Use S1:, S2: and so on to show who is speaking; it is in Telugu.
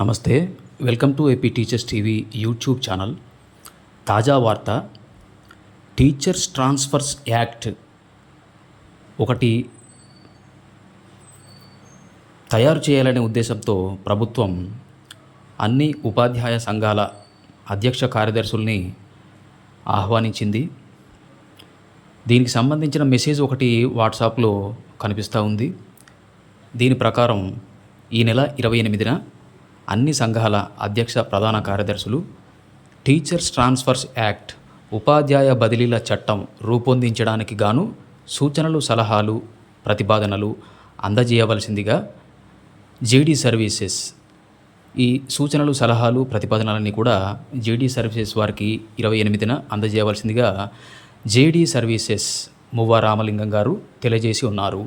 S1: నమస్తే welcome to AP teachers TV YouTube channel. తాజా వార్త టీచర్స్ ట్రాన్స్ఫర్స్ యాక్ట్ ఒకటి తయారు చేయాలనే ఉద్దేశంతో ప్రభుత్వం అన్ని ఉపాధ్యాయ సంఘాల అధ్యక్ష కార్యదర్శుల్ని ఆహ్వానించింది. దీనికి సంబంధించిన మెసేజ్ ఒకటి వాట్సాప్లో కనిపిస్తూ ఉంది. దీని ప్రకారం ఈ నెల ఇరవై ఎనిమిదిన అన్ని సంఘాల అధ్యక్ష ప్రధాన కార్యదర్శులు టీచర్స్ ట్రాన్స్ఫర్స్ యాక్ట్ ఉపాధ్యాయ బదిలీల చట్టం రూపొందించడానికి గాను సూచనలు సలహాలు ప్రతిపాదనలు అందజేయవలసిందిగా జేడీ సర్వీసెస్ ఈ సూచనలు సలహాలు ప్రతిపాదనలన్నీ కూడా జేడీ సర్వీసెస్ వారికి ఇరవై ఎనిమిదిన అందజేయవలసిందిగా జేడీ సర్వీసెస్ మువ్వ రామలింగం గారు తెలియజేసి ఉన్నారు.